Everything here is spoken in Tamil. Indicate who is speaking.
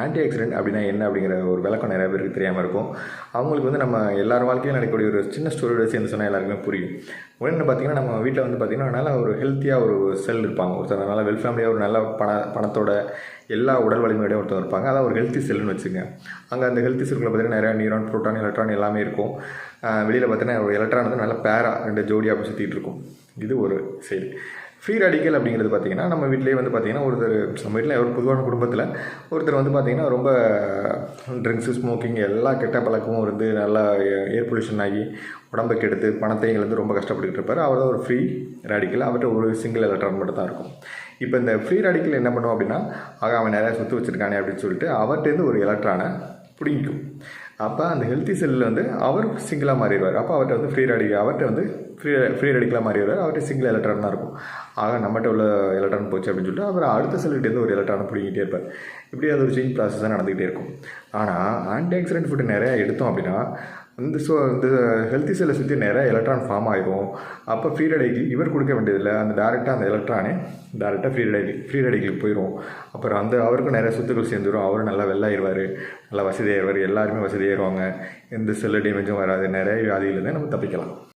Speaker 1: ஆன்டி ஆக்சிடென்ட் அப்படின்னா என்ன அப்படிங்கிற ஒரு விளக்கம் நிறைய பேருக்கு தெரியாமல் இருக்கும். அவங்களுக்கு வந்து நம்ம எல்லார் வாழ்க்கையும் நடக்கக்கூடிய ஒரு சின்ன ஸ்டோரியோட சேர்ந்து சொன்னால் எல்லாருக்குமே புரியும். உடனே பார்த்தீங்கன்னா நம்ம வீட்டில் வந்து பார்த்திங்கன்னா நல்ல ஒரு ஹெல்த்தியாக ஒரு செல் இருப்பாங்க. ஒருத்தர் நல்ல வெல் ஃபேமிலியாக ஒரு நல்ல பண பணத்தோட எல்லா உடல் வலிமையோட ஒருத்தர் இருப்பாங்க. அதான் ஒரு ஹெல்த்தி செல்லுன்னு வச்சுங்க. அங்கே அந்த ஹெல்த்தி செல்லுக்குள்ள பார்த்தீங்கன்னா நிறையா நியூரான் ப்ரோட்டான் எலக்ட்ரான் எல்லாமே இருக்கும். வெளியில் பார்த்தீங்கன்னா ஒரு எலக்ட்ரான் வந்து நல்ல பேரா ரெண்டு ஜோடியாக அப்படி சுற்றிட்டு இருக்கும். இது ஒரு சைடு. ஃப்ரீ ரடிக்கல் அப்படிங்கிறது பார்த்தீங்கன்னா நம்ம வீட்டிலேயே வந்து பார்த்திங்கன்னா ஒருத்தர் நம்ம வீட்டில் ஒரு பொதுவான குடும்பத்தில் ஒருத்தர் வந்து பார்த்திங்கன்னா ரொம்ப ட்ரிங்க்ஸு ஸ்மோக்கிங் எல்லா கெட்ட பழக்கமும் இருந்து நல்லா ஏர் பொல்யூஷன் ஆகி உடம்பை கெடுத்து பணத்தையும் இழந்து ரொம்ப கஷ்டப்பட்டுக்கிட்டு இருப்பார். அவர் தான் ஒரு ஃப்ரீ ரேடிக்கல் அவர்கிட்ட ஒரு சிங்கிள் எலக்ட்ரான் மட்டும் தான் இருக்கும். இப்போ இந்த ஃப்ரீ ரேடிக்கல் என்ன பண்ணுவோம் அப்படின்னா ஆக அவன் நிறையா சொத்து வச்சுருக்கானே அப்படின்னு சொல்லிட்டு அவர்கிட்டேருந்து ஒரு எலக்ட்ரானை பிடிக்கும் அப்போ அந்த ஹெல்த்தி செல்லில் வந்து அவர் சிங்கிளாக மாறிடுவார். அப்போ அவர்கிட்ட வந்து ஃப்ரீ ரேடிக்கல் அவர்கிட்ட வந்து ஃப்ரீ ஃப்ரீ ரேடிக்கலாக மாறிடுவார். அவர்கிட்ட சிங்கிள் எலக்ட்ரான் தான் இருக்கும். ஆக நம்மகிட்ட உள்ள எலக்ட்ரான் போச்சு அப்படின்னு சொல்லிட்டு அவர் அடுத்த செல்லுகிட்டேருந்து ஒரு எலக்ட்ரானை பிடிக்கிட்டே இருப்பார். இப்படி அது ஒரு செயின் ப்ராசஸ் தான் நடந்துகிட்டே இருக்கும். ஆனால் ஆன்டி ஆக்சிடென்ட் ஃபுட்டு நிறையா எடுத்தோம் அப்படின்னா அந்த ஸோ இந்த ஹெல்த்தி செல்லை சுற்றி நிறைய எலக்ட்ரான் ஃபார்ம் ஆகிரும் அப்போ ஃப்ரீ ரேடிக்கல் இவர் கொடுக்க வேண்டியதில்லை. அந்த டேரெக்டாக அந்த எலக்ட்ரானே டேரெக்டாக ஃப்ரீ ரேடிக்கல் ஃப்ரீ ரேடிக்கலுக்கு போயிடும் அப்புறம் அந்த அவருக்கும் நிறைய சொத்துக்கள் சேர்ந்துடும் அவரும் நல்லா வெள்ளாயிருவார் நல்லா வசதியாகிடுவார் எல்லாருமே வசதியாகிடுவாங்க எந்த செல்லு டேமேஜும் வராது. நிறைய வியாதியிலேருந்து நம்ம தப்பிக்கலாம்.